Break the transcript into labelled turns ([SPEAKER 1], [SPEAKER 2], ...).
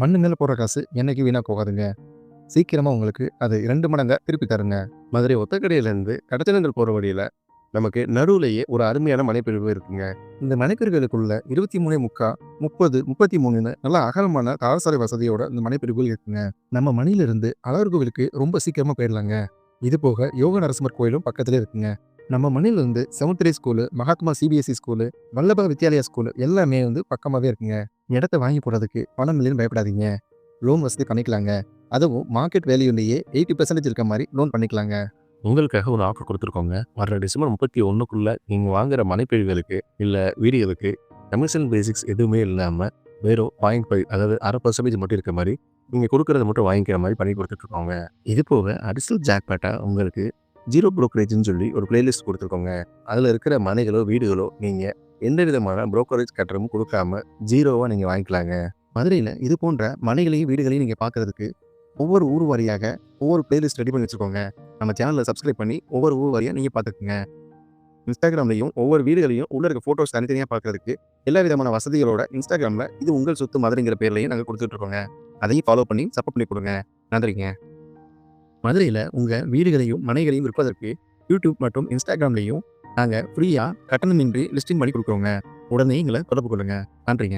[SPEAKER 1] மண்ணு மேலே போடுற காசு என்னைக்கு வீணாக போகாதுங்க. சீக்கிரமாக உங்களுக்கு அது ரெண்டு மடங்கா திருப்பி தருங்க.
[SPEAKER 2] மதுரை ஒத்தக்கடையிலேருந்து கடத்தனங்கள் போகிற வழியில் நமக்கு நடுவுலையே ஒரு அருமையான மலைப்பிரிவு இருக்குங்க.
[SPEAKER 1] இந்த மனைப்பிரிவுகளுக்குள்ள இருபத்தி மூணு முக்கா முப்பது முப்பத்தி மூணுன்னு நல்ல அகலமான தாரசாலை வசதியோட இந்த மனைப்பிரிவுகள் இருக்குங்க. நம்ம மணிலிருந்து அழகர் கோவிலுக்கு ரொம்ப சீக்கிரமாக போயிடலாங்க. இது போக யோக நரசிம்மர் கோயிலும் பக்கத்துல இருக்குங்க. நம்ம மணிலிருந்து Samuthiri school Mahatma CBSE school Vallabha Vidyalaya school எல்லாமே வந்து பக்கமாகவே இருக்குங்க. இடத்த வாங்கி போடுறதுக்கு பணம் இல்லைன்னு பயப்படாதீங்க. லோன் வசதி பண்ணிக்கலாங்க. அதுவும் மார்க்கெட் வேல்யூலேயே எயிட்டி பர்சன்டேஜ் இருக்க மாதிரி லோன் பண்ணிக்கலாங்க.
[SPEAKER 2] உங்களுக்காக ஒரு ஆஃபர் கொடுத்துருக்கோங்க. வர டிசம்பர் முப்பத்தி ஒன்றுக்குள்ளே நீங்கள் வாங்குற மனைப்பிரிவுகளுக்கு இல்லை வீடியோவுக்கு கமிஷன் பேசிக்ஸ் எதுவுமே இல்லாமல் வெறும் பாயிண்ட் ஃபைவ் அதாவது அரை பர்சன்டேஜ் மட்டும் இருக்க மாதிரி நீங்கள் கொடுக்குறத மட்டும் வாங்கிக்கிற மாதிரி பண்ணி கொடுத்துட்ருக்கோங்க இது போக அடிஷனல் ஜாக்பேட்டாக உங்களுக்கு ஜீரோ ப்ரோக்கரேஜ்னு சொல்லி ஒரு பிளேலிஸ்ட் கொடுத்துருக்கோங்க. அதில் இருக்கிற மனைகளோ வீடுகளோ நீங்கள் எந்த விதமான ப்ரோக்கரேஜ் கட்டணமும் கொடுக்காம ஜீரோவாக நீங்கள் வாங்கிக்கலாங்க. மதுரையில் இது போன்ற மனைகளையும் வீடுகளையும் நீங்கள் பார்க்கறதுக்கு ஒவ்வொரு ஊர் வாரியாக ஒவ்வொரு பிளேலிஸ்ட் ரெடி பண்ணி வச்சுக்கோங்க நம்ம சேனலில் சப்ஸ்கிரைப் பண்ணி ஒவ்வொரு ஊர் வாரியாக நீங்கள் பார்த்துக்குங்க இன்ஸ்டாகிராம்லையும் ஒவ்வொரு வீடுகளையும் உள்ள இருக்க ஃபோட்டோஸ் தனித்தனியாக பார்க்கறதுக்கு எல்லா விதமான வசதிகளோட இன்ஸ்டாகிராமில் இது உங்கள் சொத்து மதுரைங்கிற பேர்லையும் நாங்கள் கொடுத்துட்ருக்கோங்க அதையும் ஃபாலோ பண்ணி சப்போர்ட் பண்ணி கொடுங்க. நன்றிங்க. மதுரையில் உங்கள் வீடுகளையும் மனைகளையும் விற்பதற்கு யூடியூப் மற்றும் இன்ஸ்டாகிராம்லையும் நாங்கள் ஃப்ரீயாக கட்டணமின்றி லிஸ்டிங் பண்ணி கொடுக்குறோங்க. உடனே எங்களை தொடர்பு கொள்ளுங்க. நன்றிங்க.